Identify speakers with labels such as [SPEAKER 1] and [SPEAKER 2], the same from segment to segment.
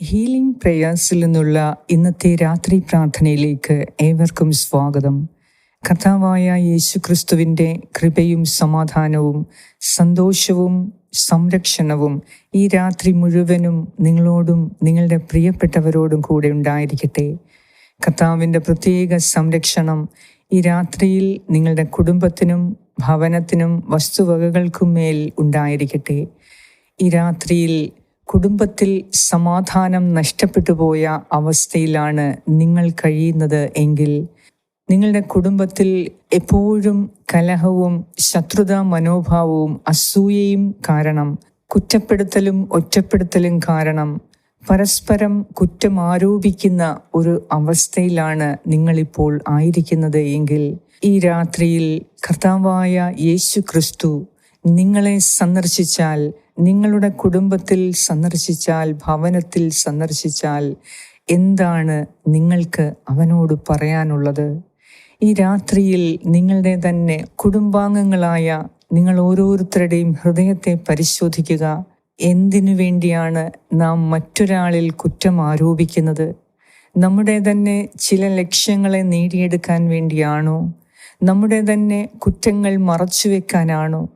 [SPEAKER 1] Healing പ്രേയേഴ്സിൽ നിന്നുള്ള ഇന്നത്തെ രാത്രി പ്രാർത്ഥനയിലേക്ക് ഏവർക്കും സ്വാഗതം. കഥാവായ യേശു ക്രിസ്തുവിന്റെ കൃപയും സമാധാനവും സന്തോഷവും സംരക്ഷണവും ഈ രാത്രി മുഴുവനും നിങ്ങളോടും നിങ്ങളുടെ പ്രിയപ്പെട്ടവരോടും കൂടെ ഉണ്ടായിരിക്കട്ടെ. കർത്താവിന്റെ പ്രത്യേക സംരക്ഷണം ഈ രാത്രിയിൽ നിങ്ങളുടെ കുടുംബത്തിനും ഭവനത്തിനും വസ്തുവകകൾക്കും മേൽ ഉണ്ടായിരിക്കട്ടെ. ഈ രാത്രിയിൽ കുടുംബത്തിൽ സമാധാനം നഷ്ടപ്പെട്ടു പോയ അവസ്ഥയിലാണ് നിങ്ങൾ കഴിയുന്നത് എങ്കിൽ നിങ്ങളുടെ കുടുംബത്തിൽ എപ്പോഴും കലഹവും ശത്രുതാ മനോഭാവവും അസൂയയും കാരണം കുറ്റപ്പെടുത്തലും ഒറ്റപ്പെടുത്തലും കാരണം പരസ്പരം കുറ്റം ആരോപിക്കുന്ന ഒരു അവസ്ഥയിലാണ് നിങ്ങളിപ്പോൾ ആയിരിക്കുന്നത് എങ്കിൽ ഈ രാത്രിയിൽ കർത്താവായ യേശു ക്രിസ്തു നിങ്ങളെ സന്ദർശിച്ചാൽ നിങ്ങളുടെ കുടുംബത്തിൽ സന്ദർശിച്ചാൽ ഭവനത്തിൽ സന്ദർശിച്ചാൽ എന്താണ് നിങ്ങൾക്ക് അവനോട് പറയാനുള്ളത്? ഈ രാത്രിയിൽ നിങ്ങളുടെ തന്നെ കുടുംബാംഗങ്ങളായ നിങ്ങൾ ഓരോരുത്തരുടെയും ഹൃദയത്തെ പരിശോധിക്കുക. എന്തിനു വേണ്ടിയാണ് നാം മറ്റൊരാളിൽ കുറ്റം ആരോപിക്കുന്നത്? നമ്മുടെ തന്നെ ചില ലക്ഷ്യങ്ങളെ നേടിയെടുക്കാൻ വേണ്ടിയാണോ? നമ്മുടെ തന്നെ കുറ്റങ്ങൾ മറച്ചു വെക്കാനാണോ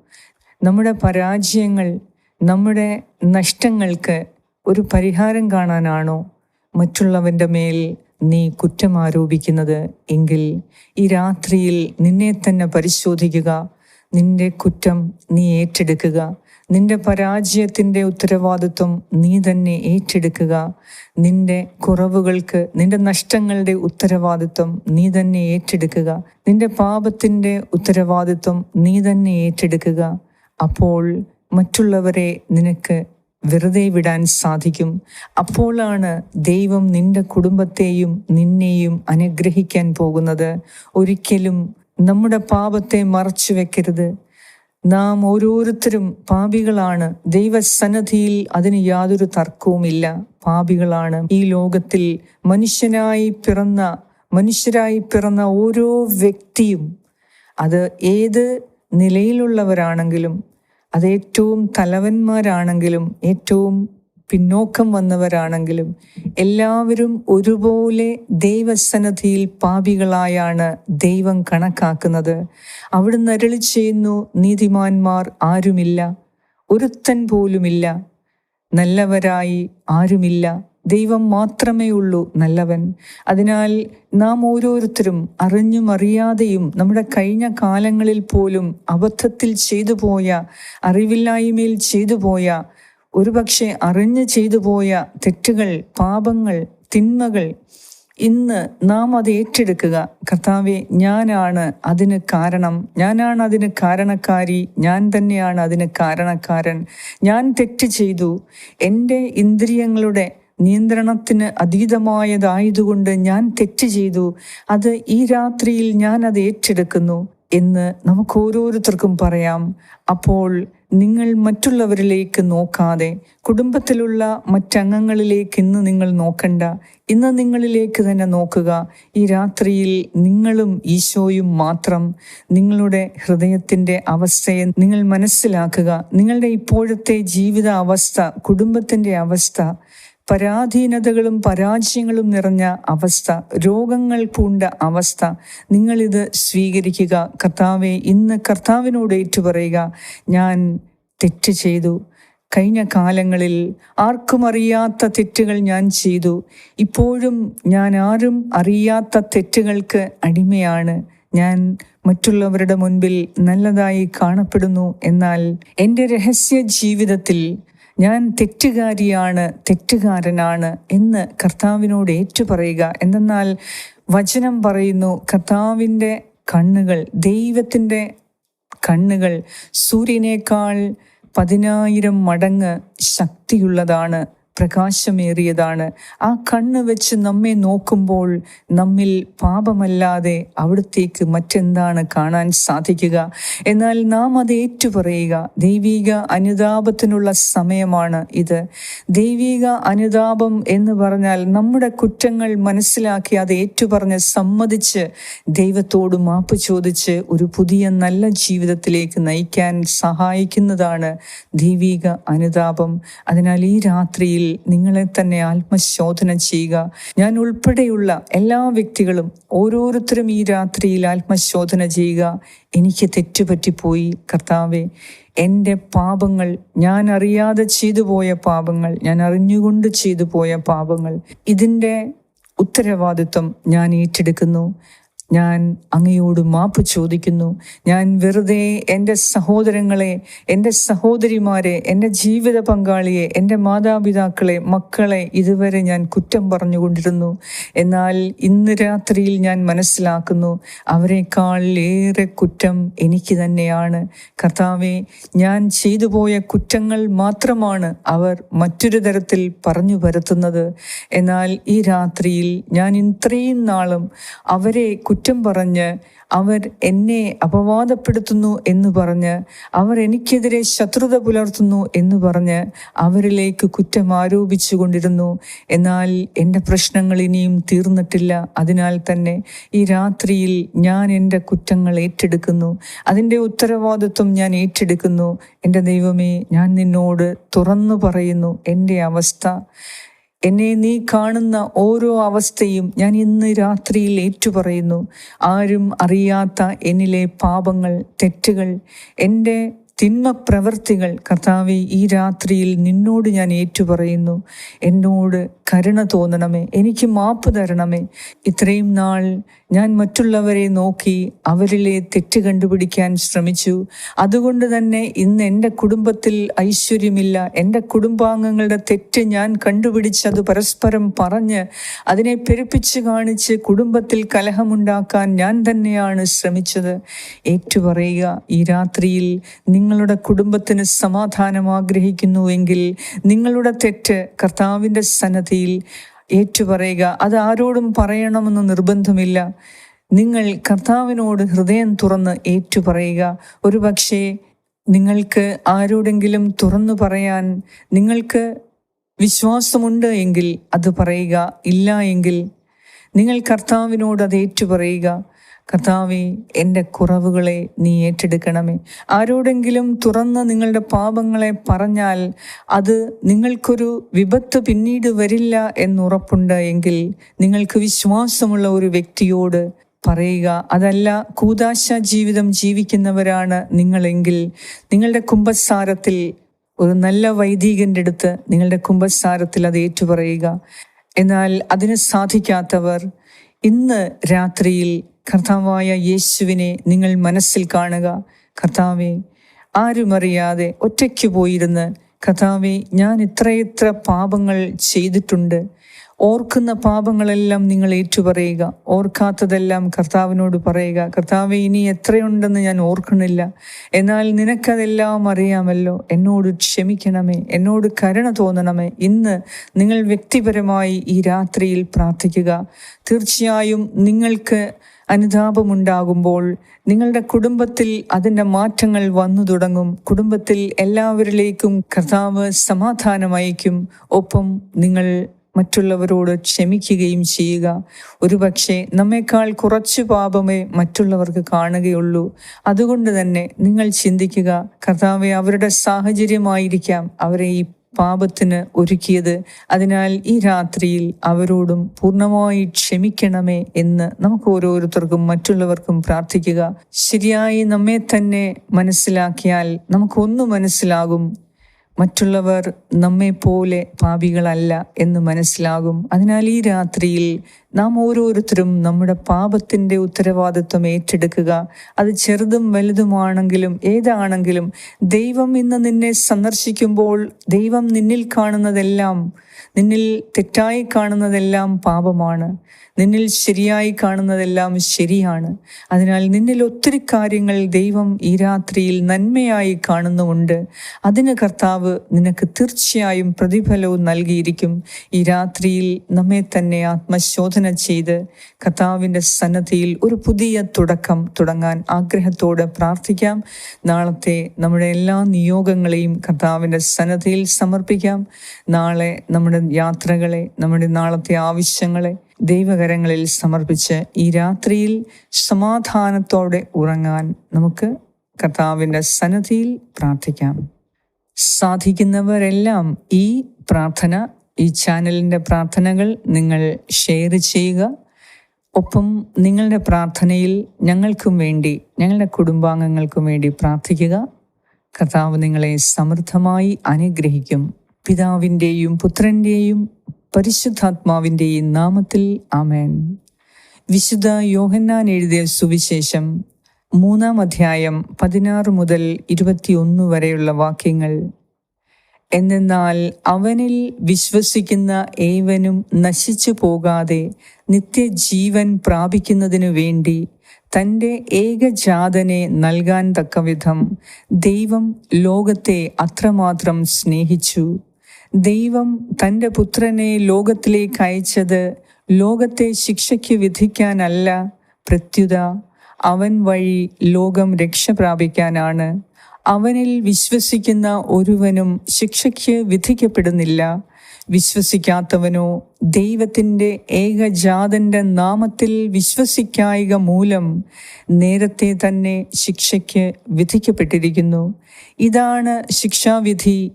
[SPEAKER 1] നമ്മുടെ പരാജയങ്ങൾ നമ്മുടെ നഷ്ടങ്ങൾക്ക് ഒരു പരിഹാരം കാണാനാണോ മറ്റുള്ളവന്റെ മേൽ നീ കുറ്റം ആരോപിക്കുന്നത്? എങ്കിൽ ഈ രാത്രിയിൽ നിന്നെ തന്നെ പരിശോധിക്കുക. നിന്റെ കുറ്റം നീ ഏറ്റെടുക്കുക. നിന്റെ പരാജയത്തിന്റെ ഉത്തരവാദിത്വം നീ തന്നെ ഏറ്റെടുക്കുക. നിന്റെ കുറവുകൾക്ക് നിന്റെ നഷ്ടങ്ങളുടെ ഉത്തരവാദിത്വം നീ തന്നെ ഏറ്റെടുക്കുക. നിന്റെ പാപത്തിന്റെ ഉത്തരവാദിത്വം നീ തന്നെ ഏറ്റെടുക്കുക. അപ്പോൾ മറ്റുള്ളവരെ നിനക്ക് വെറുതെ വിടാൻ സാധിക്കും. അപ്പോഴാണ് ദൈവം നിന്റെ കുടുംബത്തെയും നിന്നെയും അനുഗ്രഹിക്കാൻ പോകുന്നത്. ഒരിക്കലും നമ്മുടെ പാപത്തെ മറച്ചു വെക്കരുത്. നാം ഓരോരുത്തരും പാപികളാണ്. ദൈവസന്നദ്ധിയിൽ അതിന് യാതൊരു തർക്കവുമില്ല. പാപികളാണ് ഈ ലോകത്തിൽ മനുഷ്യനായി പിറന്ന മനുഷ്യരായി പിറന്ന ഓരോ വ്യക്തിയും. അത് ഏത് നിലയിലുള്ളവരാണെങ്കിലും അത് ഏറ്റവും തലവന്മാരാണെങ്കിലും ഏറ്റവും പിന്നോക്കം വന്നവരാണെങ്കിലും എല്ലാവരും ഒരുപോലെ ദൈവസന്നധിയിൽ പാപികളായാണ് ദൈവം കണക്കാക്കുന്നത്. അവിടുന്ന് അരളി ചെയ്യുന്നു നീതിമാന്മാർ ആരുമില്ല ഒരുത്തൻ പോലുമില്ല നല്ലവരായി ആരുമില്ല. ദൈവം മാത്രമേ ഉള്ളൂ നല്ലവൻ. അതിനാൽ നാം ഓരോരുത്തരും അറിഞ്ഞും അറിയാതെയും നമ്മുടെ കഴിഞ്ഞ കാലങ്ങളിൽ പോലും അബദ്ധത്തിൽ ചെയ്തു പോയ അറിവില്ലായ്മയിൽ ചെയ്തു പോയ ഒരുപക്ഷെ അറിഞ്ഞ് ചെയ്തു പോയ തെറ്റുകൾ പാപങ്ങൾ തിന്മകൾ ഇന്ന് നാം അത് ഏറ്റെടുക്കുക. കർത്താവെ ഞാനാണ് അതിന് കാരണം. ഞാനാണ് അതിന് കാരണക്കാരി. ഞാൻ തന്നെയാണ് അതിന് കാരണക്കാരൻ. ഞാൻ തെറ്റ് ചെയ്തു. എന്റെ ഇന്ദ്രിയങ്ങളുടെ നിയന്ത്രണത്തിന് അതീതമായതായതുകൊണ്ട് ഞാൻ തെറ്റ് ചെയ്തു. അത് ഈ രാത്രിയിൽ ഞാൻ അത് ഏറ്റെടുക്കുന്നു എന്ന് നമുക്ക് ഓരോരുത്തർക്കും പറയാം. അപ്പോൾ നിങ്ങൾ മറ്റുള്ളവരിലേക്ക് നോക്കാതെ കുടുംബത്തിലുള്ള മറ്റംഗങ്ങളിലേക്ക് ഇന്ന് നിങ്ങൾ നോക്കണ്ട. ഇന്ന് നിങ്ങളിലേക്ക് തന്നെ നോക്കുക. ഈ രാത്രിയിൽ നിങ്ങളും ഈശോയും മാത്രം. നിങ്ങളുടെ ഹൃദയത്തിന്റെ അവസ്ഥയെ നിങ്ങൾ മനസ്സിലാക്കുക. നിങ്ങളുടെ ഇപ്പോഴത്തെ ജീവിത അവസ്ഥ കുടുംബത്തിന്റെ അവസ്ഥ പരാധീനതകളും പരാജയങ്ങളും നിറഞ്ഞ അവസ്ഥ രോഗങ്ങൾ പൂണ്ട അവസ്ഥ നിങ്ങളിത് സ്വീകരിക്കുക. കർത്താവെ ഇന്ന് കർത്താവിനോട് ഏറ്റുപറയുക ഞാൻ തെറ്റ് ചെയ്തു. കഴിഞ്ഞ കാലങ്ങളിൽ ആർക്കും അറിയാത്ത തെറ്റുകൾ ഞാൻ ചെയ്തു. ഇപ്പോഴും ഞാൻ ആരും അറിയാത്ത തെറ്റുകൾക്ക് അടിമയാണ്. ഞാൻ മറ്റുള്ളവരുടെ മുൻപിൽ നല്ലതായി കാണപ്പെടുന്നു. എന്നാൽ എന്റെ രഹസ്യ ജീവിതത്തിൽ ഞാൻ തെറ്റുകാരിയാണ് തെറ്റുകാരനാണ് എന്ന് കർത്താവിനോട് ഏറ്റുപറയുക. എന്തെന്നാൽ വചനം പറയുന്നു കർത്താവിന്റെ കണ്ണുകൾ ദൈവത്തിന്റെ കണ്ണുകൾ സൂര്യനേക്കാൾ പതിനായിരം മടങ്ങ് ശക്തിയുള്ളതാണ്. പ്രകാശമേറിയതാണ്. ആ കണ്ണ് വെച്ച് നമ്മെ നോക്കുമ്പോൾ നമ്മിൽ പാപമല്ലാതെ അവിടത്തേക്ക് മറ്റെന്താണ് കാണാൻ സാധിക്കുക? എന്നാൽ നാം അത് ഏറ്റുപറയുക. ദൈവിക അനുതാപത്തിനുള്ള സമയമാണ് ഇത്. ദൈവിക അനുതാപം എന്ന് പറഞ്ഞാൽ നമ്മുടെ കുറ്റങ്ങൾ മനസ്സിലാക്കി അത് ഏറ്റുപറഞ്ഞ് സമ്മതിച്ച് ദൈവത്തോട് മാപ്പ് ചോദിച്ച് ഒരു പുതിയ നല്ല ജീവിതത്തിലേക്ക് നയിക്കാൻ സഹായിക്കുന്നതാണ് ദൈവിക അനുതാപം. അതിനാൽ ഈ രാത്രിയിൽ നിങ്ങളെ തന്നെ ആത്മശോധന ചെയ്യുക. ഞാൻ ഉൾപ്പെടെയുള്ള എല്ലാ വ്യക്തികളും ഓരോരുത്തരും ഈ രാത്രിയിൽ ആത്മശോധന ചെയ്യുക. എനിക്ക് തെറ്റുപറ്റിപ്പോയി കർത്താവെ. എന്റെ പാപങ്ങൾ ഞാൻ അറിയാതെ ചെയ്തു പോയ പാപങ്ങൾ ഞാൻ അറിഞ്ഞുകൊണ്ട് ചെയ്തു പോയ പാപങ്ങൾ. ഇതിന്റെ ഉത്തരവാദിത്വം ഞാൻ ഏറ്റെടുക്കുന്നു. ഞാൻ അങ്ങയോട് മാപ്പ് ചോദിക്കുന്നു. ഞാൻ വെറുതെ എന്റെ സഹോദരങ്ങളെ എന്റെ സഹോദരിമാരെ എന്റെ ജീവിത പങ്കാളിയെ എന്റെ മാതാപിതാക്കളെ മക്കളെ ഇതുവരെ ഞാൻ കുറ്റം പറഞ്ഞുകൊണ്ടിരുന്നു. എന്നാൽ ഇന്ന് രാത്രിയിൽ ഞാൻ മനസ്സിലാക്കുന്നു അവരെക്കാൾ ഏറെ കുറ്റം എനിക്ക് തന്നെയാണ്. കർത്താവെ ഞാൻ ചെയ്തു പോയ കുറ്റങ്ങൾ മാത്രമാണ് അവർ മറ്റൊരു തരത്തിൽ പറഞ്ഞു വരുത്തുന്നത് എന്നാൽ ഈ രാത്രിയിൽ ഞാൻ ഇത്രയും നാളും അവരെ കുറ്റം പറഞ്ഞ് അവർ എന്നെ അപവാദപ്പെടുത്തുന്നു എന്ന് പറഞ്ഞ് അവർ എനിക്കെതിരെ ശത്രുത പുലർത്തുന്നു എന്ന് പറഞ്ഞ് അവരിലേക്ക് കുറ്റം ആരോപിച്ചു കൊണ്ടിരുന്നു. എന്നാൽ എന്റെ പ്രശ്നങ്ങൾ ഇനിയും തീർന്നിട്ടില്ല. അതിനാൽ തന്നെ ഈ രാത്രിയിൽ ഞാൻ എന്റെ കുറ്റങ്ങൾ ഏറ്റെടുക്കുന്നു. അതിന്റെ ഉത്തരവാദിത്വം ഞാൻ ഏറ്റെടുക്കുന്നു. എന്റെ ദൈവമേ ഞാൻ നിന്നോട് തുറന്നു പറയുന്നു എന്റെ അവസ്ഥ. എന്നെ നീ കാണുന്ന ഓരോ അവസ്ഥയും ഞാൻ ഇന്ന് രാത്രിയിൽ ഏറ്റുപറയുന്നു. ആരും അറിയാത്ത എന്നിലെ പാപങ്ങൾ തെറ്റുകൾ എന്റെ തിന്മ പ്രവൃത്തികൾ കർത്താവെ ഈ രാത്രിയിൽ നിന്നോട് ഞാൻ ഏറ്റുപറയുന്നു. എന്നോട് കരുണ തോന്നണമേ. എനിക്ക് മാപ്പ് തരണമേ. ഇത്രയും നാൾ ഞാൻ മറ്റുള്ളവരെ നോക്കി അവരിലെ തെറ്റ് കണ്ടുപിടിക്കാൻ ശ്രമിച്ചു. അതുകൊണ്ട് തന്നെ ഇന്ന് എന്റെ കുടുംബത്തിൽ ഐശ്വര്യമില്ല. എന്റെ കുടുംബാംഗങ്ങളുടെ തെറ്റ് ഞാൻ കണ്ടുപിടിച്ച് അത് പരസ്പരം പറഞ്ഞ് അതിനെ പെരുപ്പിച്ച് കാണിച്ച് കുടുംബത്തിൽ കലഹമുണ്ടാക്കാൻ ഞാൻ തന്നെയാണ് ശ്രമിച്ചത്. ഏറ്റുപറയുക ഈ രാത്രിയിൽ നിങ്ങളുടെ കുടുംബത്തിന് സമാധാനം ആഗ്രഹിക്കുന്നുവെങ്കിൽ നിങ്ങളുടെ തെറ്റ് കർത്താവിന്റെ സന്നദ്ധിയിൽ ഏറ്റുപറയുക. അത് ആരോടും പറയണമെന്ന് നിർബന്ധമില്ല. നിങ്ങൾ കർത്താവിനോട് ഹൃദയം തുറന്ന് ഏറ്റുപറയുക. ഒരു പക്ഷേ നിങ്ങൾക്ക് ആരോടെങ്കിലും തുറന്നു പറയാൻ നിങ്ങൾക്ക് വിശ്വാസമുണ്ട് എങ്കിൽ അത് പറയുക. ഇല്ല എങ്കിൽ നിങ്ങൾ കർത്താവിനോട് അത് ഏറ്റുപറയുക. കർത്താവെ എന്റെ കുറവുകളെ നീ ഏറ്റെടുക്കണമേ. ആരോടെങ്കിലും തുറന്ന് നിങ്ങളുടെ പാപങ്ങളെ പറഞ്ഞാൽ അത് നിങ്ങൾക്കൊരു വിപത്ത് പിന്നീട് വരില്ല എന്നുറപ്പുണ്ട് എങ്കിൽ നിങ്ങൾക്ക് വിശ്വാസമുള്ള ഒരു വ്യക്തിയോട് പറയുക അതല്ല കൂതാശ ജീവിതം ജീവിക്കുന്നവരാണ് നിങ്ങളെങ്കിൽ നിങ്ങളുടെ കുംഭസാരത്തിൽ ഒരു നല്ല വൈദികന്റെ അടുത്ത് നിങ്ങളുടെ കുംഭസാരത്തിൽ അത് ഏറ്റുപറയുക. എന്നാൽ അതിന് സാധിക്കാത്തവർ ഇന്ന് രാത്രിയിൽ കർത്താവായ യേശുവിനെ നിങ്ങൾ മനസ്സിൽ കാണുക. കർത്താവെ ആരുമറിയാതെ ഒറ്റയ്ക്ക് പോയിരുന്ന് കർത്താവെ ഞാൻ ഇത്രയെത്ര പാപങ്ങൾ ചെയ്തിട്ടുണ്ട്. ഓർക്കുന്ന പാപങ്ങളെല്ലാം നിങ്ങൾ ഏറ്റുപറയുക. ഓർക്കാത്തതെല്ലാം കർത്താവിനോട് പറയുക. കർത്താവെ ഇനി എത്രയുണ്ടെന്ന് ഞാൻ ഓർക്കണില്ല എന്നാൽ നിനക്കതെല്ലാം അറിയാമല്ലോ. എന്നോട് ക്ഷമിക്കണമേ. എന്നോട് കരുണ തോന്നണമേ. ഇന്ന് നിങ്ങൾ വ്യക്തിപരമായി ഈ രാത്രിയിൽ പ്രാർത്ഥിക്കുക. തീർച്ചയായും നിങ്ങൾക്ക് അനുതാപമുണ്ടാകുമ്പോൾ നിങ്ങളുടെ കുടുംബത്തിൽ അതിന്റെ മാറ്റങ്ങൾ വന്നു തുടങ്ങും. കുടുംബത്തിൽ എല്ലാവരിലേക്കും കർത്താവ് സമാധാനമയക്കും. ഒപ്പം നിങ്ങൾ മറ്റുള്ളവരോട് ക്ഷമിക്കുകയും ചെയ്യുക. ഒരുപക്ഷെ നമ്മേക്കാൾ കുറച്ച് പാപമേ മറ്റുള്ളവർക്ക് കാണുകയുള്ളൂ. അതുകൊണ്ട് തന്നെ നിങ്ങൾ ചിന്തിക്കുക കർത്താവെ അവരുടെ സാഹചര്യമായിരിക്കാം അവരെ ഈ പാപത്തിന് ഒരുക്കിയത്. അതിനാൽ ഈ രാത്രിയിൽ അവരോടും പൂർണമായി ക്ഷമിക്കണമേ എന്ന് നമുക്ക് ഓരോരുത്തർക്കും മറ്റുള്ളവർക്കും പ്രാർത്ഥിക്കുക. ശരിയായി നമ്മെ തന്നെ മനസ്സിലാക്കിയാൽ നമുക്കൊന്നു മനസ്സിലാകും. മറ്റുള്ളവർ നമ്മെ പോലെ പാപികളല്ല എന്ന് മനസ്സിലാകും. അതിനാൽ ഈ രാത്രിയിൽ നാം ഓരോരുത്തരും നമ്മുടെ പാപത്തിന്റെ ഉത്തരവാദിത്വം ഏറ്റെടുക്കുക. അത് ചെറുതും വലുതുമാണെങ്കിലും ഏതാണെങ്കിലും ദൈവം ഇന്ന് നിന്നെ സന്ദർശിക്കുമ്പോൾ ദൈവം നിന്നിൽ കാണുന്നതെല്ലാം നിന്നിൽ തെറ്റായി കാണുന്നതെല്ലാം പാപമാണ്. നിന്നിൽ ശരിയായി കാണുന്നതെല്ലാം ശരിയാണ്. അതിനാൽ നിന്നിൽ ഒത്തിരി കാര്യങ്ങൾ ദൈവം ഈ രാത്രിയിൽ നന്മയായി കാണുന്നുമുണ്ട്. അതിന് കർത്താവ് നിനക്ക് തീർച്ചയായും പ്രതിഫലവും നൽകിയിരിക്കും. ഈ രാത്രിയിൽ നമ്മെ തന്നെ ആത്മശോധന ചെയ്ത് കർത്താവിന്റെ സന്നദ്ധിയിൽ ഒരു പുതിയ തുടക്കം തുടങ്ങാൻ ആഗ്രഹത്തോടെ പ്രാർത്ഥിക്കാം. നാളത്തെ നമ്മുടെ എല്ലാ നിയോഗങ്ങളെയും കർത്താവിന്റെ സന്നദ്ധിയിൽ സമർപ്പിക്കാം. നാളെ നമ്മുടെ യാത്രകളെ നമ്മുടെ നാളത്തെ ആവശ്യങ്ങളെ ദൈവകരങ്ങളിൽ സമർപ്പിച്ച് ഈ രാത്രിയിൽ സമാധാനത്തോടെ ഉറങ്ങാൻ നമുക്ക് കർത്താവിന്റെ സന്നദ്ധിയിൽ പ്രാർത്ഥിക്കാം. സാധിക്കുന്നവരെല്ലാം ഈ പ്രാർത്ഥന ഈ ചാനലിന്റെ പ്രാർത്ഥനകൾ നിങ്ങൾ ഷെയർ ചെയ്യുക. ഒപ്പം നിങ്ങളുടെ പ്രാർത്ഥനയിൽ ഞങ്ങൾക്കും വേണ്ടി ഞങ്ങളുടെ കുടുംബാംഗങ്ങൾക്കും വേണ്ടി പ്രാർത്ഥിക്കുക. കർത്താവ് നിങ്ങളെ സമൃദ്ധമായി അനുഗ്രഹിക്കും. പിതാവിന്റെയും പുത്രന്റെയും പരിശുദ്ധാത്മാവിന്റെയും നാമത്തിൽ ആമേൻ. വിശുദ്ധ യോഹന്നാൻ എഴുതിയ സുവിശേഷം മൂന്നാം അധ്യായം പതിനാറ് മുതൽ ഇരുപത്തിയൊന്ന് വരെയുള്ള വാക്യങ്ങൾ എന്നാൽ അവനിൽ വിശ്വസിക്കുന്ന ഏവനും നശിച്ചു പോകാതെ നിത്യജീവൻ പ്രാപിക്കുന്നതിനു വേണ്ടി തന്റെ ഏകജാതനെ നൽകാൻ തക്കവിധം ദൈവം ലോകത്തെ അത്രമാത്രം സ്നേഹിച്ചു. ദൈവം തന്റെ പുത്രനെ ലോകത്തിലേക്ക് അയച്ചത് ലോകത്തെ ശിക്ഷയ്ക്ക് വിധിക്കാനല്ല പ്രത്യുത അവൻ വഴി ലോകം രക്ഷ പ്രാപിക്കാനാണ്. അവനിൽ വിശ്വസിക്കുന്ന ഒരുവനും ശിക്ഷയ്ക്ക് വിധിക്കപ്പെടുന്നില്ല. വിശ്വസിക്കാത്തവനോ ദൈവത്തിന്റെ ഏകജാതന്റെ നാമത്തിൽ വിശ്വസിക്കായിക മൂലം നേരത്തെ തന്നെ ശിക്ഷയ്ക്ക് വിധിക്കപ്പെട്ടിരിക്കുന്നു. ഇതാണ് ശിക്ഷാവിധി.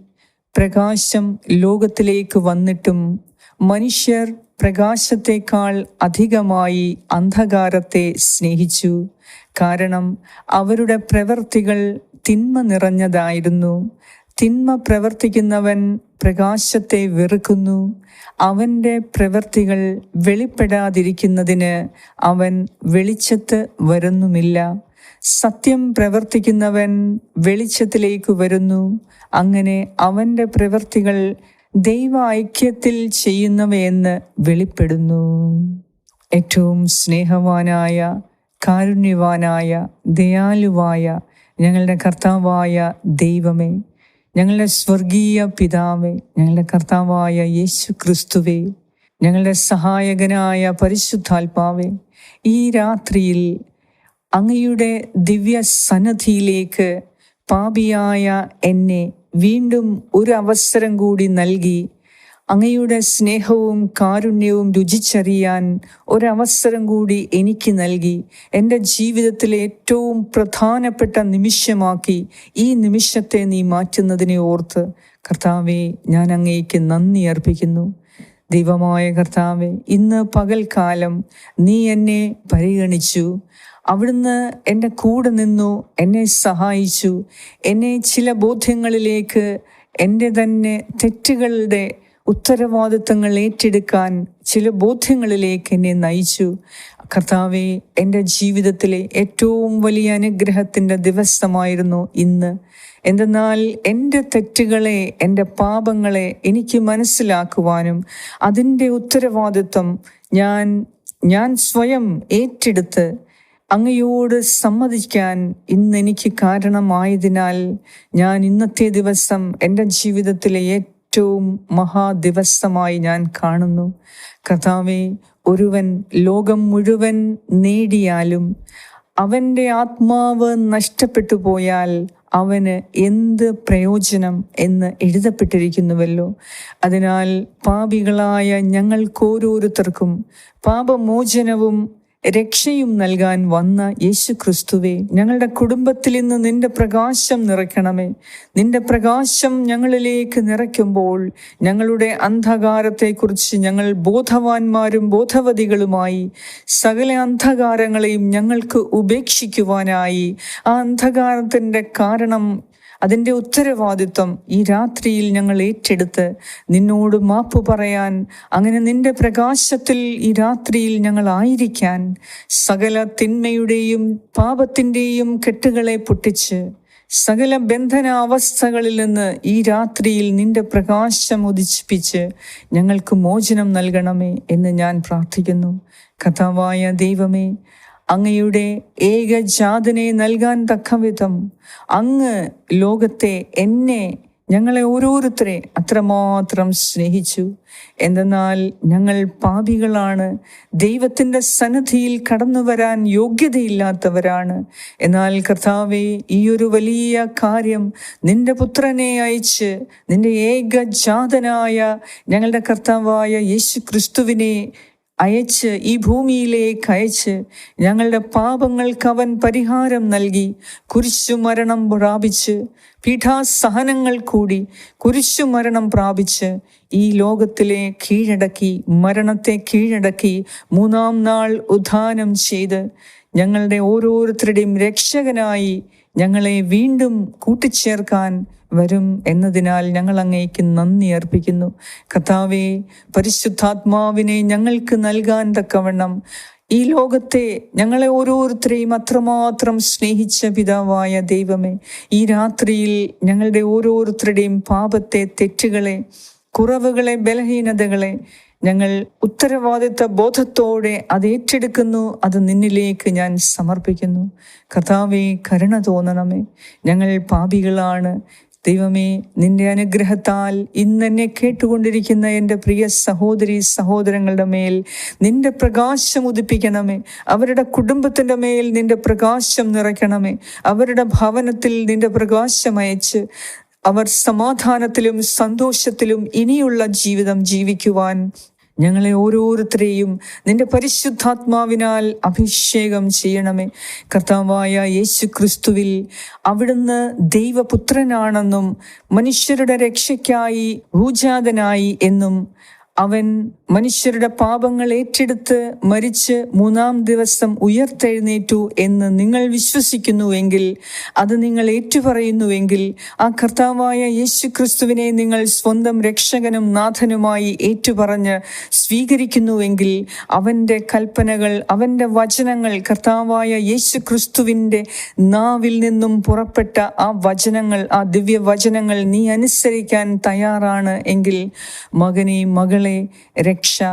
[SPEAKER 1] പ്രകാശം ലോകത്തിലേക്ക് വന്നിട്ടും മനുഷ്യർ പ്രകാശത്തെക്കാൾ അധികമായി അന്ധകാരത്തെ സ്നേഹിച്ചു. കാരണം അവരുടെ പ്രവൃത്തികൾ തിന്മ നിറഞ്ഞതായിരുന്നു. തിന്മ പ്രവർത്തിക്കുന്നവൻ പ്രകാശത്തെ വെറുക്കുന്നു. അവന്റെ പ്രവൃത്തികൾ വെളിപ്പെടാതിരിക്കുന്നതിന് അവൻ വെളിച്ചത്ത് വരുന്നുമില്ല. സത്യം പ്രവർത്തിക്കുന്നവൻ വെളിച്ചത്തിലേക്ക് വരുന്നു. അങ്ങനെ അവന്റെ പ്രവൃത്തികൾ ദൈവ ഐക്യത്തിൽ ചെയ്യുന്നവയെന്ന് വെളിപ്പെടുന്നു. ഏറ്റവും സ്നേഹവാനായ കാരുണ്യവാനായ ദയാലുവായ ഞങ്ങളുടെ കർത്താവായ ദൈവമേ ഞങ്ങളുടെ സ്വർഗീയ പിതാവേ ഞങ്ങളുടെ കർത്താവായ യേശു ക്രിസ്തുവേ ഞങ്ങളുടെ സഹായകനായ പരിശുദ്ധാത്മാവേ ഈ രാത്രിയിൽ അങ്ങയുടെ ദിവ്യ സന്നദ്ധിയിലേക്ക് പാപിയായ എന്നെ വീണ്ടും ഒരു അവസരം കൂടി നൽകി അങ്ങയുടെ സ്നേഹവും കാരുണ്യവും രുചിച്ചറിയാൻ ഒരവസരം കൂടി എനിക്ക് നൽകി. എന്റെ ജീവിതത്തിലെ ഏറ്റവും പ്രധാനപ്പെട്ട നിമിഷമാക്കി ഈ നിമിഷത്തെ നീ മാറ്റുന്നതിനെ ഓർത്ത് കർത്താവെ ഞാൻ അങ്ങേക്ക് നന്ദി അർപ്പിക്കുന്നു. ദൈവമായ കർത്താവെ ഇന്ന് പകൽക്കാലം നീ എന്നെ പരിഗണിച്ചു. അവിടുന്ന് എന്റെ കൂടെ നിന്നു എന്നെ സഹായിച്ചു. എന്നെ ചില ബോധ്യങ്ങളിലേക്ക് എന്റെ തന്നെ തെറ്റുകളുടെ ഉത്തരവാദിത്തങ്ങൾ ഏറ്റെടുക്കാൻ ചില ബോധ്യങ്ങളിലേക്ക് എന്നെ നയിച്ചു. കർത്താവെ എന്റെ ജീവിതത്തിലെ ഏറ്റവും വലിയ അനുഗ്രഹത്തിന്റെ ദിവസമായിരുന്നു ഇന്ന്. എന്തെന്നാൽ എന്റെ തെറ്റുകളെ എന്റെ പാപങ്ങളെ എനിക്ക് മനസ്സിലാക്കുവാനും അതിന്റെ ഉത്തരവാദിത്വം ഞാൻ ഞാൻ സ്വയം ഏറ്റെടുത്ത് അങ്ങയോട് സമ്മതിക്കാൻ ഇന്ന് എനിക്ക് കാരണമായതിനാൽ ഞാൻ ഇന്നത്തെ ദിവസം എന്റെ ജീവിതത്തിലെ ഏറ്റവും മഹാദിവസമായി ഞാൻ കാണുന്നു. കഥാവെ ഒരുവൻ ലോകം മുഴുവൻ നേടിയാലും അവന്റെ ആത്മാവ് നഷ്ടപ്പെട്ടു പോയാൽ അവന് എന്ത് പ്രയോജനം എന്ന് എഴുതപ്പെട്ടിരിക്കുന്നുവല്ലോ. അതിനാൽ പാപികളായ ഞങ്ങൾക്കോരോരുത്തർക്കും പാപമോചനവും രക്ഷയും നൽകാൻ വന്ന യേശു ക്രിസ്തുവെ ഞങ്ങളുടെ കുടുംബത്തിൽ ഇന്ന് നിന്റെ പ്രകാശം നിറയ്ക്കണമേ. നിന്റെ പ്രകാശം ഞങ്ങളിലേക്ക് നിറയ്ക്കുമ്പോൾ ഞങ്ങളുടെ അന്ധകാരത്തെക്കുറിച്ച് ഞങ്ങൾ ബോധവാന്മാരും ബോധവതികളുമായി സകല അന്ധകാരങ്ങളെയും ഞങ്ങൾക്ക് ഉപേക്ഷിക്കുവാനായി ആ അന്ധകാരത്തിന്റെ കാരണം അതിന്റെ ഉത്തരവാദിത്വം ഈ രാത്രിയിൽ ഞങ്ങൾ ഏറ്റെടുത്ത് നിന്നോട് മാപ്പ് പറയാൻ അങ്ങനെ നിന്റെ പ്രകാശത്തിൽ ഈ രാത്രിയിൽ ഞങ്ങൾ ആയിരിക്കാൻ സകല തിന്മയുടെയും പാപത്തിന്റെയും കെട്ടുകളെ പൊട്ടിച്ച് സകല ബന്ധന അവസ്ഥകളിൽ നിന്ന് ഈ രാത്രിയിൽ നിന്റെ പ്രകാശം ഉദിച്ചിപ്പിച്ച് ഞങ്ങൾക്ക് മോചനം നൽകണമേ എന്ന് ഞാൻ പ്രാർത്ഥിക്കുന്നു. കഥാവായ ദൈവമേ അങ്ങയുടെ ഏകജാതനെ നൽകാൻ തക്കവിധം. അങ്ങ് ലോകത്തെ എന്നെ ഞങ്ങളെ ഓരോരുത്തരെ അത്രമാത്രം സ്നേഹിച്ചു. എന്തെന്നാൽ ഞങ്ങൾ പാപികളാണ്. ദൈവത്തിന്റെ സന്നദ്ധിയിൽ കടന്നു വരാൻ യോഗ്യതയില്ലാത്തവരാണ്. എന്നാൽ കർത്താവെ ഈ ഒരു വലിയ കാര്യം നിന്റെ പുത്രനെ അയച്ച് നിന്റെ ഏകജാതനായ ഞങ്ങളുടെ കർത്താവായ യേശു ക്രിസ്തുവിനെ അയച്ച് ഈ ഭൂമിയിലേക്ക് അയച്ച് ഞങ്ങളുടെ പാപങ്ങൾക്ക് അവൻ പരിഹാരം നൽകി. കുരിശുമരണം പ്രാപിച്ച് പീഠാസഹനങ്ങൾ കൂടി കുരിശുമരണം പ്രാപിച്ച് ഈ ലോകത്തിലെ കീഴടക്കി മരണത്തെ കീഴടക്കി മൂന്നാം നാൾ ഉദ്ധാനം ചെയ്ത് ഞങ്ങളുടെ ഓരോരുത്തരുടെയും രക്ഷകനായി ഞങ്ങളെ വീണ്ടും കൂട്ടിച്ചേർക്കാൻ വരും എന്നതിനാൽ ഞങ്ങൾ അങ്ങേക്ക് നന്ദി അർപ്പിക്കുന്നു. കഥാവെ പരിശുദ്ധാത്മാവിനെ ഞങ്ങൾക്ക് നൽകാൻ തക്കവണ്ണം ഈ ലോകത്തെ ഞങ്ങളെ ഓരോരുത്തരെയും അത്രമാത്രം സ്നേഹിച്ച പിതാവായ ദൈവമേ ഈ രാത്രിയിൽ ഞങ്ങളുടെ ഓരോരുത്തരുടെയും പാപത്തെ തെറ്റുകളെ കുറവുകളെ ബലഹീനതകളെ ഞങ്ങൾ ഉത്തരവാദിത്ത ബോധത്തോടെ അത് ഏറ്റെടുക്കുന്നു അത് നിന്നിലേക്ക് ഞാൻ സമർപ്പിക്കുന്നു. കർത്താവെ കരുണ തോന്നണമേ. ഞങ്ങൾ പാപികളാണ്. ദൈവമേ നിന്റെ അനുഗ്രഹത്താൽ ഇന്നെന്നെ കേട്ടുകൊണ്ടിരിക്കുന്ന എന്റെ പ്രിയ സഹോദരി സഹോദരങ്ങളുടെ മേൽ നിന്റെ പ്രകാശം ഉദിപ്പിക്കണമേ. അവരുടെ കുടുംബത്തിന്റെ മേൽ നിന്റെ പ്രകാശം നിറയ്ക്കണമേ. അവരുടെ ഭവനത്തിൽ നിന്റെ പ്രകാശം അയച്ച് അവർ സമാധാനത്തിലും സന്തോഷത്തിലും ഇനിയുള്ള ജീവിതം ജീവിക്കുവാൻ ഞങ്ങളെ ഓരോരുത്തരെയും നിന്റെ പരിശുദ്ധാത്മാവിനാൽ അഭിഷേകം ചെയ്യണമേ. കർത്താവായ യേശു ക്രിസ്തുവിൽ അവിടുന്ന് ദൈവപുത്രനാണെന്നും മനുഷ്യരുടെ രക്ഷയ്ക്കായി ഭൂജാതനായി എന്നും അവൻ മനുഷ്യരുടെ പാപങ്ങൾ ഏറ്റെടുത്ത് മരിച്ച് മൂന്നാം ദിവസം ഉയർത്തെഴുന്നേറ്റു എന്ന് നിങ്ങൾ വിശ്വസിക്കുന്നുവെങ്കിൽ അത് നിങ്ങൾ ഏറ്റുപറയുന്നുവെങ്കിൽ ആ കർത്താവായ യേശു ക്രിസ്തുവിനെ നിങ്ങൾ സ്വന്തം രക്ഷകനും നാഥനുമായി ഏറ്റുപറഞ്ഞ് സ്വീകരിക്കുന്നുവെങ്കിൽ അവന്റെ കൽപ്പനകൾ അവന്റെ വചനങ്ങൾ കർത്താവായ യേശു ക്രിസ്തുവിന്റെ നാവിൽ നിന്നും പുറപ്പെട്ട ആ വചനങ്ങൾ ആ ദിവ്യ വചനങ്ങൾ നീ അനുസരിക്കാൻ തയ്യാറാണ് എങ്കിൽ മകനെ മകളെ രക്ഷ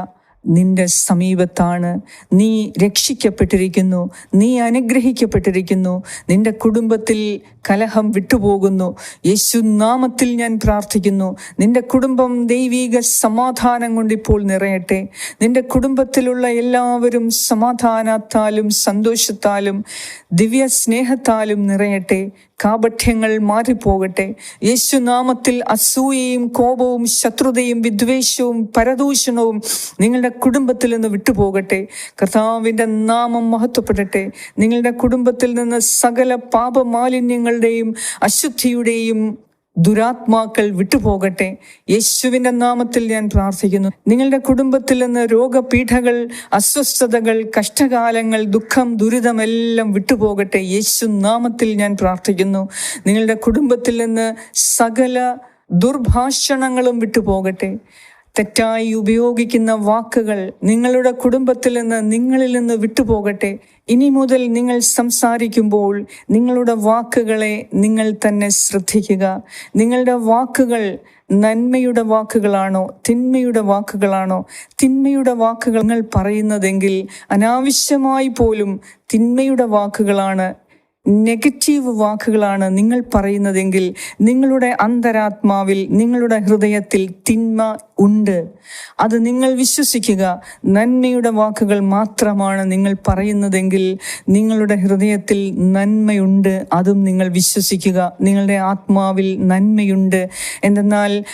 [SPEAKER 1] നിന്റെ സമീപത്താണ്. നീ രക്ഷിക്കപ്പെട്ടിരിക്കുന്നു. നീ അനുഗ്രഹിക്കപ്പെട്ടിരിക്കുന്നു. നിന്റെ കുടുംബത്തിൽ കലഹം വിട്ടുപോകുന്നു. യേശു നാമത്തിൽ ഞാൻ പ്രാർത്ഥിക്കുന്നു. നിന്റെ കുടുംബം ദൈവീക സമാധാനം കൊണ്ട് ഇപ്പോൾ നിറയട്ടെ. നിന്റെ കുടുംബത്തിലുള്ള എല്ലാവരും സമാധാനത്താലും സന്തോഷത്താലും ദിവ്യ സ്നേഹത്താലും നിറയട്ടെ. കാപഠ്യങ്ങൾ മാറിപ്പോകട്ടെ. യേശുനാമത്തിൽ അസൂയയും കോപവും ശത്രുതയും വിദ്വേഷവും പരദൂഷണവും നിങ്ങളുടെ കുടുംബത്തിൽ നിന്ന് വിട്ടുപോകട്ടെ. കർത്താവിന്റെ നാമം മഹത്വപ്പെടട്ടെ. നിങ്ങളുടെ കുടുംബത്തിൽ നിന്ന് സകല പാപമാലിന്യങ്ങളുടെയും അശുദ്ധിയുടെയും ദുരാത്മാക്കൾ വിട്ടുപോകട്ടെ. യേശുവിന്റെ നാമത്തിൽ ഞാൻ പ്രാർത്ഥിക്കുന്നു. നിങ്ങളുടെ കുടുംബത്തിൽ നിന്ന് രോഗപീഠകൾ അസ്വസ്ഥതകൾ കഷ്ടകാലങ്ങൾ ദുഃഖം ദുരിതമെല്ലാം വിട്ടുപോകട്ടെ. യേശു നാമത്തിൽ ഞാൻ പ്രാർത്ഥിക്കുന്നു. നിങ്ങളുടെ കുടുംബത്തിൽ നിന്ന് സകല ദുർഭാഷണങ്ങളും വിട്ടുപോകട്ടെ. തെറ്റായി ഉപയോഗിക്കുന്ന വാക്കുകൾ നിങ്ങളുടെ കുടുംബത്തിൽ നിന്ന് നിങ്ങളിൽ നിന്ന് വിട്ടുപോകട്ടെ. ഇനി മുതൽ നിങ്ങൾ സംസാരിക്കുമ്പോൾ നിങ്ങളുടെ വാക്കുകളെ നിങ്ങൾ തന്നെ ശ്രദ്ധിക്കുക. നിങ്ങളുടെ വാക്കുകൾ നന്മയുടെ വാക്കുകളാണോ തിന്മയുടെ വാക്കുകളാണോ? തിന്മയുടെ വാക്കുകൾ നിങ്ങൾ പറയുന്നതെങ്കിൽ അനാവശ്യമായി പോലും തിന്മയുടെ വാക്കുകളാണ് നെഗറ്റീവ് വാക്കുകളാണ് നിങ്ങൾ പറയുന്നതെങ്കിൽ നിങ്ങളുടെ അന്തരാത്മാവിൽ നിങ്ങളുടെ ഹൃദയത്തിൽ തിന്മ ഉണ്ട്. അത് നിങ്ങൾ വിശ്വസിക്കുക. നന്മയുടെ വാക്കുകൾ മാത്രമാണ് നിങ്ങൾ പറയുന്നതെങ്കിൽ നിങ്ങളുടെ ഹൃദയത്തിൽ നന്മയുണ്ട്. അതും നിങ്ങൾ വിശ്വസിക്കുക. നിങ്ങളുടെ ആത്മാവിൽ നന്മയുണ്ട്. എന്തെന്നാൽ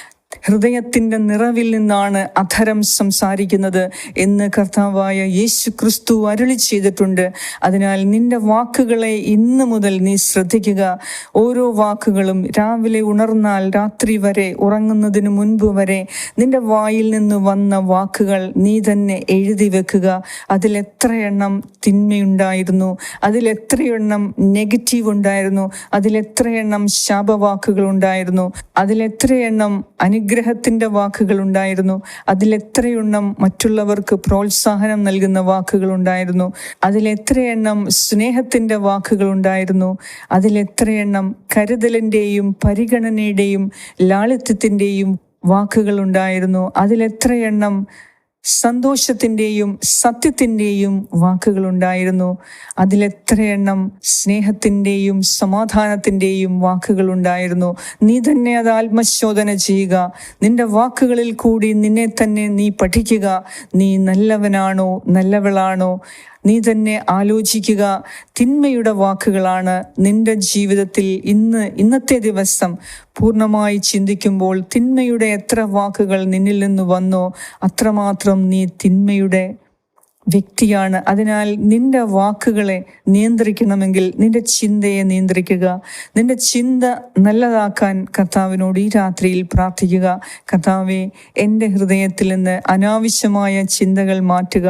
[SPEAKER 1] ഹൃദയത്തിന്റെ നിറവിൽ നിന്നാണ് അധരം സംസാരിക്കുന്നത് എന്ന് കർത്താവായ യേശു ക്രിസ്തു അരുളി ചെയ്തിട്ടുണ്ട്. അതിനാൽ നിന്റെ വാക്കുകളെ ഇന്ന് മുതൽ നീ ശ്രദ്ധിക്കുക. ഓരോ വാക്കുകളും രാവിലെ ഉണർന്നാൽ രാത്രി വരെ ഉറങ്ങുന്നതിന് മുൻപ് വരെ നിന്റെ വായിൽ നിന്ന് വന്ന വാക്കുകൾ നീ തന്നെ എഴുതി വെക്കുക. അതിൽ എത്ര എണ്ണം തിന്മയുണ്ടായിരുന്നു? എണ്ണം നെഗറ്റീവ് ഉണ്ടായിരുന്നു? എണ്ണം ശാപവാക്കുകൾ ഉണ്ടായിരുന്നു? അതിൽ എത്ര വാക്കുകൾ ഉണ്ടായിരുന്നു. അതിലെത്രയെണ്ണം മറ്റുള്ളവർക്ക് പ്രോത്സാഹനം നൽകുന്ന വാക്കുകൾ ഉണ്ടായിരുന്നു. അതിലെത്രയെണ്ണം സ്നേഹത്തിന്റെ വാക്കുകൾ ഉണ്ടായിരുന്നു. അതിലെത്രയെണ്ണം കരുതലിന്റെയും പരിഗണനയുടെയും ലാളിത്യത്തിന്റെയും വാക്കുകൾ ഉണ്ടായിരുന്നു. അതിലെത്രയെണ്ണം സന്തോഷത്തിന്റെയും സത്യത്തിന്റെയും വാക്കുകളുണ്ടായിരുന്നു. അതിലെത്രയെണ്ണം സ്നേഹത്തിന്റെയും സമാധാനത്തിന്റെയും വാക്കുകളുണ്ടായിരുന്നു. നീ തന്നെ അത് ആത്മശോധന ചെയ്യുക. നിന്റെ വാക്കുകളിൽ കൂടി നിന്നെ തന്നെ നീ പഠിക്കുക. നീ നല്ലവനാണോ നല്ലവളാണോ? നീ തന്നെ ആലോചിക്കുക. തിന്മയുടെ വാക്കുകളാണ് നിന്റെ ജീവിതത്തിൽ ഇന്ന് ഇന്നത്തെ ദിവസം പൂർണമായി ചിന്തിക്കുമ്പോൾ തിന്മയുടെ എത്ര വാക്കുകൾ നിന്നിൽ നിന്ന് വന്നോ അത്രമാത്രം നീ തിന്മയുടെ വ്യക്തിയാണ്. അതിനാൽ നിന്റെ വാക്കുകളെ നിയന്ത്രിക്കണമെങ്കിൽ നിന്റെ ചിന്തയെ നിയന്ത്രിക്കുക. നിന്റെ ചിന്ത നല്ലതാക്കാൻ കർത്താവിനോട് ഈ രാത്രിയിൽ പ്രാർത്ഥിക്കുക. കർത്താവെ എന്റെ ഹൃദയത്തിൽ നിന്ന് അനാവശ്യമായ ചിന്തകൾ മാറ്റുക.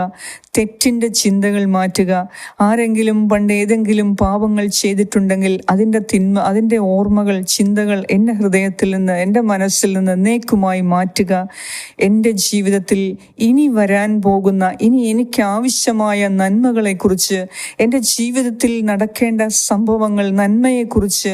[SPEAKER 1] തെറ്റിന്റെ ചിന്തകൾ മാറ്റുക. ആരെങ്കിലും പണ്ട് ഏതെങ്കിലും പാപങ്ങൾ ചെയ്തിട്ടുണ്ടെങ്കിൽ അതിന്റെ തിന്മ അതിന്റെ ഓർമ്മകൾ ചിന്തകൾ എന്റെ ഹൃദയത്തിൽ നിന്ന് എന്റെ മനസ്സിൽ നിന്ന് എന്നേക്കുമായി മാറ്റുക. എന്റെ ജീവിതത്തിൽ ഇനി വരാൻ പോകുന്ന ഇനി എനിക്ക് ആവശ്യമായ നന്മകളെക്കുറിച്ച് എന്റെ ജീവിതത്തിൽ നടക്കേണ്ട സംഭവങ്ങൾ നന്മയെക്കുറിച്ച്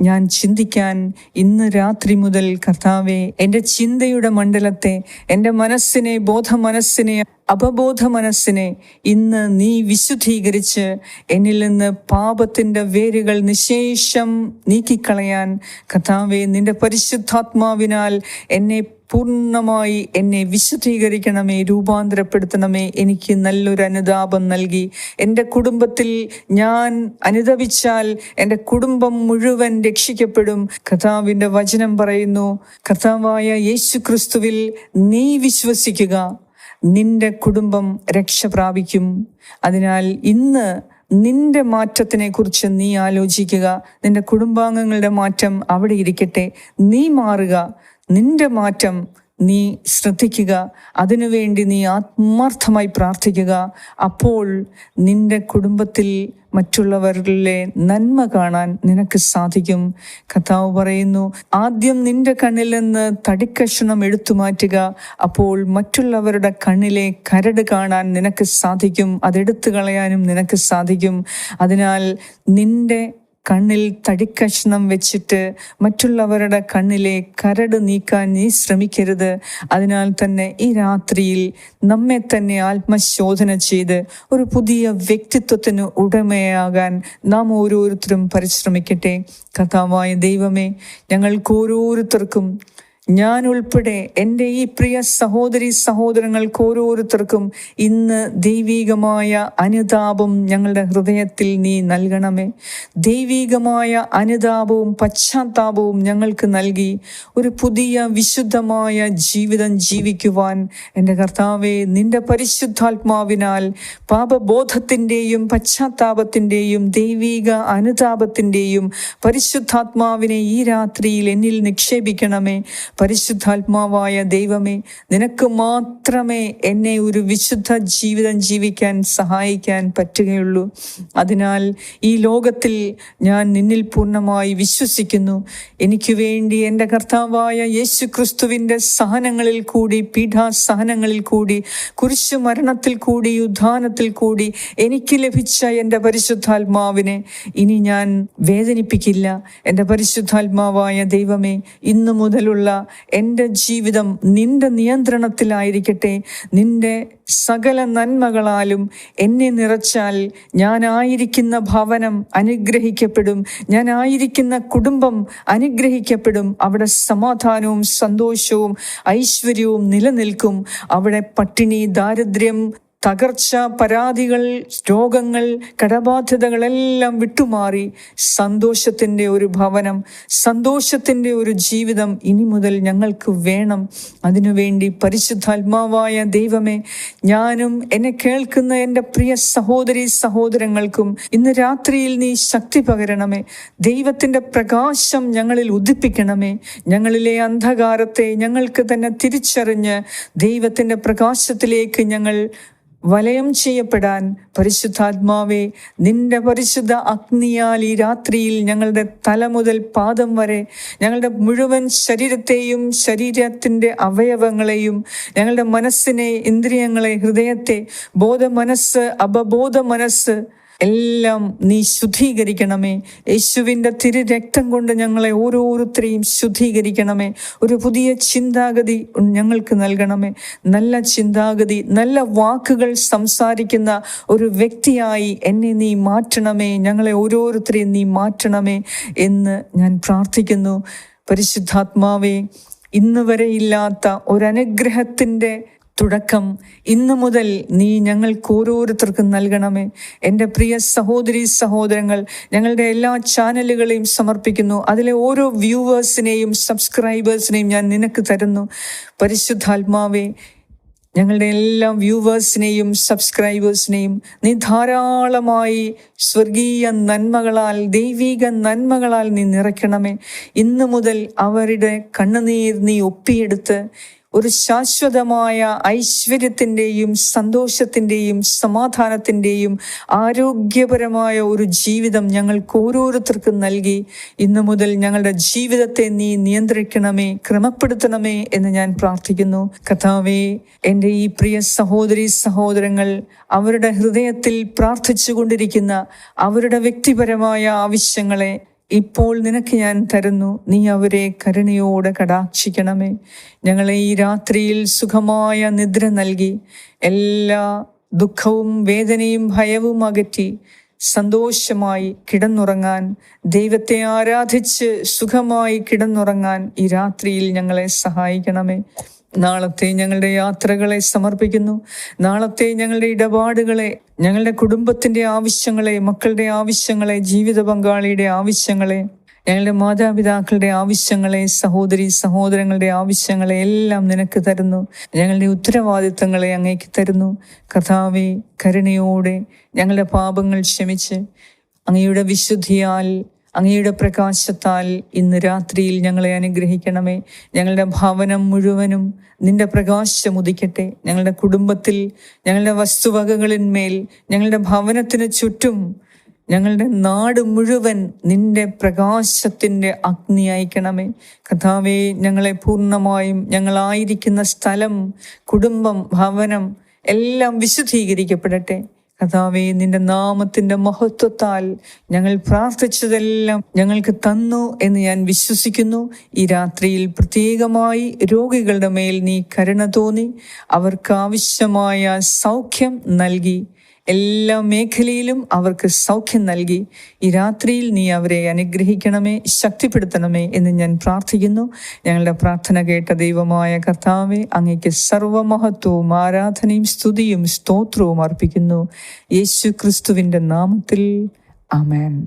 [SPEAKER 1] ഞാൻ ചിന്തിക്കാൻ ഇന്ന് രാത്രി മുതൽ കർത്താവെ എന്റെ ചിന്തയുടെ മണ്ഡലത്തെ എന്റെ മനസ്സിനെ ബോധ മനസ്സിനെ അപബോധ മനസ്സിനെ ഇന്ന് നീ വിശുദ്ധീകരിച്ച് എന്നിൽ നിന്ന് പാപത്തിന്റെ വേരുകൾ നിശേഷം നീക്കിക്കളയാൻ കഥാവെ നിന്റെ പരിശുദ്ധാത്മാവിനാൽ എന്നെ പൂർണമായി എന്നെ വിശുദ്ധീകരിക്കണമേ രൂപാന്തരപ്പെടുത്തണമേ. എനിക്ക് നല്ലൊരു അനുതാപം നൽകി. എന്റെ കുടുംബത്തിൽ ഞാൻ അനുദപിച്ചാൽ എന്റെ കുടുംബം മുഴുവൻ രക്ഷിക്കപ്പെടും. കഥാവിന്റെ വചനം പറയുന്നു കഥാവായ യേശു ക്രിസ്തുവിൽ നീ വിശ്വസിക്കുക. നിന്റെ കുടുംബം രക്ഷ പ്രാപിക്കും. അതിനാൽ ഇന്ന് നിന്റെ മാറ്റത്തിനെ കുറിച്ച് നീ ആലോചിക്കുക. നിന്റെ കുടുംബാംഗങ്ങളുടെ മാറ്റം അവിടെ ഇരിക്കട്ടെ. നീ മാറുക. നിന്റെ മാറ്റം നീ ശ്രദ്ധിക്കുക. അതിനുവേണ്ടി നീ ആത്മാർത്ഥമായി പ്രാർത്ഥിക്കുക. അപ്പോൾ നിന്റെ കുടുംബത്തിൽ മറ്റുള്ളവരിലെ നന്മ കാണാൻ നിനക്ക് സാധിക്കും. കഥാവ് പറയുന്നു ആദ്യം നിന്റെ കണ്ണിൽ നിന്ന് തടിക്കഷണം എടുത്തു മാറ്റുക. അപ്പോൾ മറ്റുള്ളവരുടെ കണ്ണിലെ കരട് കാണാൻ നിനക്ക് സാധിക്കും. അതെടുത്തു കളയാനും നിനക്ക് സാധിക്കും. അതിനാൽ നിന്റെ കണ്ണിൽ തടിക്കഷ്ണം വെച്ചിട്ട് മറ്റുള്ളവരുടെ കണ്ണിലെ കരട് നീക്കാൻ നീ ശ്രമിക്കരുത്. അതിനാൽ തന്നെ ഈ രാത്രിയിൽ നമ്മെ തന്നെ ആത്മശോധന ചെയ്ത് ഒരു പുതിയ വ്യക്തിത്വത്തിന് ഉടമയാകാൻ നാം ഓരോരുത്തരും പരിശ്രമിക്കട്ടെ. കഥാവായ ദൈവമേ ഞങ്ങൾക്ക് ഓരോരുത്തർക്കും ഞാൻ ഉൾപ്പെടെ എന്റെ ഈ പ്രിയ സഹോദരി സഹോദരങ്ങൾക്ക് ഓരോരുത്തർക്കും ഇന്ന് ദൈവീകമായ അനുതാപം ഞങ്ങളുടെ ഹൃദയത്തിൽ നീ നൽകണമേ. ദൈവീകമായ അനുതാപവും പശ്ചാത്താപവും ഞങ്ങൾക്ക് നൽകി ഒരു പുതിയ വിശുദ്ധമായ ജീവിതം ജീവിക്കുവാൻ എന്റെ കർത്താവെ നിന്റെ പരിശുദ്ധാത്മാവിനാൽ പാപബോധത്തിന്റെയും പശ്ചാത്താപത്തിന്റെയും ദൈവീക അനുതാപത്തിന്റെയും പരിശുദ്ധാത്മാവിനെ ഈ രാത്രിയിൽ എന്നിൽ നിക്ഷേപിക്കണമേ. പരിശുദ്ധാത്മാവായ ദൈവമേ നിനക്ക് മാത്രമേ എന്നെ ഒരു വിശുദ്ധ ജീവിതം ജീവിക്കാൻ സഹായിക്കാൻ പറ്റുകയുള്ളൂ. അതിനാൽ ഈ ലോകത്തിൽ ഞാൻ നിന്നിൽ പൂർണമായി വിശ്വസിക്കുന്നു. എനിക്ക് വേണ്ടി എന്റെ കർത്താവായ യേശു ക്രിസ്തുവിന്റെ സഹനങ്ങളിൽ കൂടി പീഠാസഹനങ്ങളിൽ കൂടി കുരിശു മരണത്തിൽ കൂടി ഉദ്ധാനത്തിൽ കൂടി എനിക്ക് ലഭിച്ച എന്റെ പരിശുദ്ധാത്മാവിനെ ഇനി ഞാൻ വേദനിപ്പിക്കില്ല. എന്റെ പരിശുദ്ധാത്മാവായ ദൈവമേ ഇന്നു മുതലുള്ള എന്റെ ജീവിതം നിന്റെ നിയന്ത്രണത്തിലായിരിക്കട്ടെ. നിന്റെ സകല നന്മകളാലും എന്നെ നിറച്ചാൽ ഞാനായിരിക്കുന്ന ഭവനം അനുഗ്രഹിക്കപ്പെടും. ഞാനായിരിക്കുന്ന കുടുംബം അനുഗ്രഹിക്കപ്പെടും. അവിടെ സമാധാനവും സന്തോഷവും ഐശ്വര്യവും നിലനിൽക്കും. അവിടെ പട്ടിണി ദാരിദ്ര്യം തകർച്ച പരാതികൾ രോഗങ്ങൾ കടബാധ്യതകളെല്ലാം വിട്ടുമാറി സന്തോഷത്തിന്റെ ഒരു ഭവനം സന്തോഷത്തിന്റെ ഒരു ജീവിതം ഇനി മുതൽ ഞങ്ങൾക്ക് വേണം. അതിനുവേണ്ടി പരിശുദ്ധാത്മാവായ ദൈവമേ ഞാനും എന്നെ കേൾക്കുന്ന എന്റെ പ്രിയ സഹോദരി സഹോദരങ്ങൾക്കും ഇന്ന് രാത്രിയിൽ നീ ശക്തി പകരണമേ. ദൈവത്തിന്റെ പ്രകാശം ഞങ്ങളിൽ ഉദിപ്പിക്കണമേ. ഞങ്ങളിലെ അന്ധകാരത്തെ ഞങ്ങൾക്ക് തന്നെ തിരിച്ചറിഞ്ഞ് ദൈവത്തിന്റെ പ്രകാശത്തിലേക്ക് ഞങ്ങൾ വലയം ചെയ്യപ്പെടാൻ പരിശുദ്ധാത്മാവെ നിന്റെ പരിശുദ്ധ അഗ്നിയാൽ ഈ രാത്രിയിൽ ഞങ്ങളുടെ തല മുതൽ പാദം വരെ ഞങ്ങളുടെ മുഴുവൻ ശരീരത്തെയും ശരീരത്തിന്റെ അവയവങ്ങളെയും ഞങ്ങളുടെ മനസ്സിനെ ഇന്ദ്രിയങ്ങളെ ഹൃദയത്തെ ബോധ മനസ്സ് അപബോധ മനസ്സ് എല്ലാം നീ ശുദ്ധീകരിക്കണമേ. യേശുവിന്റെ തിരു രക്തം കൊണ്ട് ഞങ്ങളെ ഓരോരുത്തരെയും ശുദ്ധീകരിക്കണമേ. ഒരു പുതിയ ചിന്താഗതി ഞങ്ങൾക്ക് നൽകണമേ. നല്ല ചിന്താഗതി നല്ല വാക്കുകൾ സംസാരിക്കുന്ന ഒരു വ്യക്തിയായി എന്നെ നീ മാറ്റണമേ. ഞങ്ങളെ ഓരോരുത്തരെയും നീ മാറ്റണമേ എന്ന് ഞാൻ പ്രാർത്ഥിക്കുന്നു. പരിശുദ്ധാത്മാവേ ഇന്ന് വരെ ഇല്ലാത്ത ഒരനുഗ്രഹത്തിന്റെ തുടക്കം. ഇന്നു മുതൽ നീ ഞങ്ങൾക്ക് ഓരോരുത്തർക്കും നൽകണമേ. എന്റെ പ്രിയ സഹോദരി സഹോദരങ്ങൾ ഞങ്ങളുടെ എല്ലാ ചാനലുകളെയും സമർപ്പിക്കുന്നു. അതിലെ ഓരോ വ്യൂവേഴ്സിനെയും സബ്സ്ക്രൈബേഴ്സിനെയും ഞാൻ നിനക്ക് തരുന്നു. പരിശുദ്ധാത്മാവേ ഞങ്ങളുടെ എല്ലാ വ്യൂവേഴ്സിനെയും സബ്സ്ക്രൈബേഴ്സിനെയും നീ ധാരാളമായി സ്വർഗീയ നന്മകളാൽ ദൈവിക നന്മകളാൽ നീ നിറയ്ക്കണമേ. ഇന്നു മുതൽ അവരുടെ കണ്ണുനീർ നീ ഒപ്പിയെടുത്ത് ഒരു ശാശ്വതമായ ഐശ്വര്യത്തിന്റെയും സന്തോഷത്തിന്റെയും സമാധാനത്തിന്റെയും ആരോഗ്യപരമായ ഒരു ജീവിതം ഞങ്ങൾക്ക് ഓരോരുത്തർക്കും നൽകി. ഇന്നു മുതൽ ഞങ്ങളുടെ ജീവിതത്തെ നീ നിയന്ത്രിക്കണമേ ക്രമപ്പെടുത്തണമേ എന്ന് ഞാൻ പ്രാർത്ഥിക്കുന്നു. കഥാവേ എന്റെ ഈ പ്രിയ സഹോദരി സഹോദരങ്ങൾ അവരുടെ ഹൃദയത്തിൽ പ്രാർത്ഥിച്ചു കൊണ്ടിരിക്കുന്ന അവരുടെ വ്യക്തിപരമായ ആവശ്യങ്ങളെ ഇപ്പോൾ നിനക്ക് ഞാൻ തരുന്നു. നീ അവരെ കരുണയോടെ കടാക്ഷിക്കണമേ. ഞങ്ങളെ ഈ രാത്രിയിൽ സുഖമായ നിദ്ര നൽകി. എല്ലാ ദുഃഖവും വേദനയും ഭയവും അകറ്റി സന്തോഷമായി കിടന്നുറങ്ങാൻ ദൈവത്തെ ആരാധിച്ച് സുഖമായി കിടന്നുറങ്ങാൻ ഈ രാത്രിയിൽ ഞങ്ങളെ സഹായിക്കണമേ. നാളത്തെ ഞങ്ങളുടെ യാത്രകളെ സമർപ്പിക്കുന്നു. നാളത്തെ ഞങ്ങളുടെ ഇടപാടുകളെ ഞങ്ങളുടെ കുടുംബത്തിന്റെ ആവശ്യങ്ങളെ മക്കളുടെ ആവശ്യങ്ങളെ ജീവിത പങ്കാളിയുടെ ആവശ്യങ്ങളെ ഞങ്ങളുടെ മാതാപിതാക്കളുടെ ആവശ്യങ്ങളെ സഹോദരി സഹോദരങ്ങളുടെ ആവശ്യങ്ങളെ എല്ലാം നിനക്ക് തരുന്നു. ഞങ്ങളുടെ ഉത്തരവാദിത്തങ്ങളെ അങ്ങേക്ക് തരുന്നു. കഥാവെ കരുണയോടെ ഞങ്ങളുടെ പാപങ്ങൾ ക്ഷമിച്ച് അങ്ങയുടെ വിശുദ്ധിയാൽ അങ്ങയുടെ പ്രകാശത്താൽ ഇന്ന് രാത്രിയിൽ ഞങ്ങളെ അനുഗ്രഹിക്കണമേ. ഞങ്ങളുടെ ഭവനം മുഴുവനും നിന്റെ പ്രകാശം ഉദിക്കട്ടെ. ഞങ്ങളുടെ കുടുംബത്തിൽ ഞങ്ങളുടെ വസ്തുവകകളിന്മേൽ ഞങ്ങളുടെ ഭവനത്തിന് ചുറ്റും ഞങ്ങളുടെ നാട് മുഴുവൻ നിന്റെ പ്രകാശത്തിന്റെ അഗ്നി അയക്കണമേ. കഥാവേ ഞങ്ങളെ പൂർണമായും ഞങ്ങളായിരിക്കുന്ന സ്ഥലം കുടുംബം ഭവനം എല്ലാം വിശുദ്ധീകരിക്കപ്പെടട്ടെ. കഥാവേ നിന്റെ നാമത്തിന്റെ മഹത്വത്താൽ ഞങ്ങൾ പ്രാർത്ഥിച്ചതെല്ലാം ഞങ്ങൾക്ക് തന്നു എന്ന് ഞാൻ വിശ്വസിക്കുന്നു. ഈ രാത്രിയിൽ പ്രത്യേകമായി രോഗികളുടെ മേൽ നീ കരുണ തോന്നി. അവർക്ക് ആവശ്യമായ സൗഖ്യം നൽകി. എല്ലാ മേഖലയിലും അവർക്ക് സൗഖ്യം നൽകി. ഈ രാത്രിയിൽ നീ അവരെ അനുഗ്രഹിക്കണമേ ശക്തിപ്പെടുത്തണമേ എന്ന് ഞാൻ പ്രാർത്ഥിക്കുന്നു. ഞങ്ങളുടെ പ്രാർത്ഥന കേട്ട ദൈവമായ കർത്താവെ അങ്ങയ്ക്ക് സർവമഹത്വവും ആരാധനയും സ്തുതിയും സ്തോത്രവും അർപ്പിക്കുന്നു. യേശു ക്രിസ്തുവിന്റെ നാമത്തിൽ. അമേൻ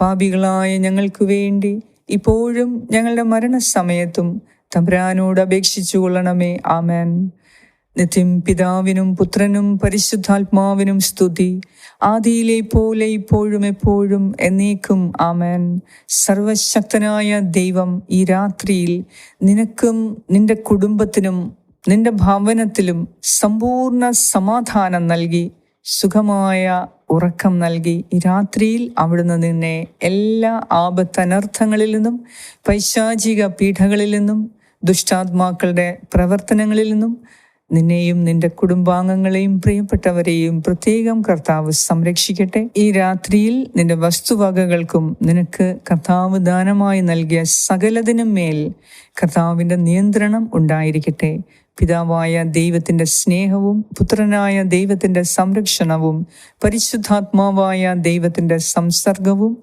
[SPEAKER 1] പാപികളായ ഞങ്ങൾക്ക് വേണ്ടി ഇപ്പോഴും ഞങ്ങളുടെ മരണസമയത്തും തമ്പുരാനോട് അപേക്ഷിച്ചു കൊള്ളണമേ. ആമേൻ. നിത്യം പിതാവിനും പുത്രനും പരിശുദ്ധാത്മാവിനും സ്തുതി. ആദിയിലെ പോലെ ഇപ്പോഴും എപ്പോഴും എന്നേക്കും ആമേൻ. സർവശക്തനായ ദൈവം ഈ രാത്രിയിൽ നിനക്കും നിന്റെ കുടുംബത്തിനും നിന്റെ ഭവനത്തിലും സമ്പൂർണ സമാധാനം നൽകി. സുഖമായ ഉറക്കം നൽകി രാത്രിയിൽ അവിടുന്ന് നിന്നെ എല്ലാ ആപത്തനർത്ഥങ്ങളിൽ നിന്നും പൈശാചിക പീഠകളിൽ നിന്നും ദുഷ്ടാത്മാക്കളുടെ പ്രവർത്തനങ്ങളിൽ നിന്നും നിന്നെയും നിന്റെ കുടുംബാംഗങ്ങളെയും പ്രിയപ്പെട്ടവരെയും പ്രത്യേകം കർത്താവ് സംരക്ഷിക്കട്ടെ. ഈ രാത്രിയിൽ നിന്റെ വസ്തുവകകൾക്കും നിനക്ക് കർത്താവ് ദാനമായി നൽകിയ സകലതിനും മേൽ കർത്താവിന്റെ നിയന്ത്രണം ഉണ്ടായിരിക്കട്ടെ. പിതാവായ ദൈവത്തിന്റെ സ്നേഹവും പുത്രനായ ദൈവത്തിന്റെ സംരക്ഷണവും പരിശുദ്ധാത്മാവായ ദൈവത്തിന്റെ സംസർഗവും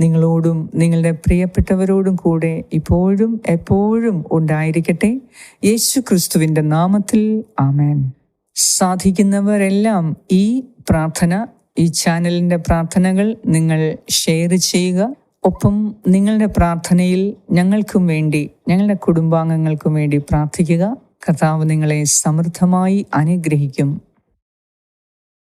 [SPEAKER 1] നിങ്ങളോടും നിങ്ങളുടെ പ്രിയപ്പെട്ടവരോടും കൂടെ ഇപ്പോഴും എപ്പോഴും ഉണ്ടായിരിക്കട്ടെ. യേശു ക്രിസ്തുവിന്റെ നാമത്തിൽ ആമേൻ. സാധിക്കുന്നവരെല്ലാം ഈ പ്രാർത്ഥന ഈ ചാനലിന്റെ പ്രാർത്ഥനകൾ നിങ്ങൾ ഷെയർ ചെയ്യുക. ഒപ്പം നിങ്ങളുടെ പ്രാർത്ഥനയിൽ ഞങ്ങൾക്കും വേണ്ടി ഞങ്ങളുടെ കുടുംബാംഗങ്ങൾക്കും വേണ്ടി പ്രാർത്ഥിക്കുക. കർത്താവ് നിങ്ങളെ സമൃദ്ധമായി അനുഗ്രഹിക്കും.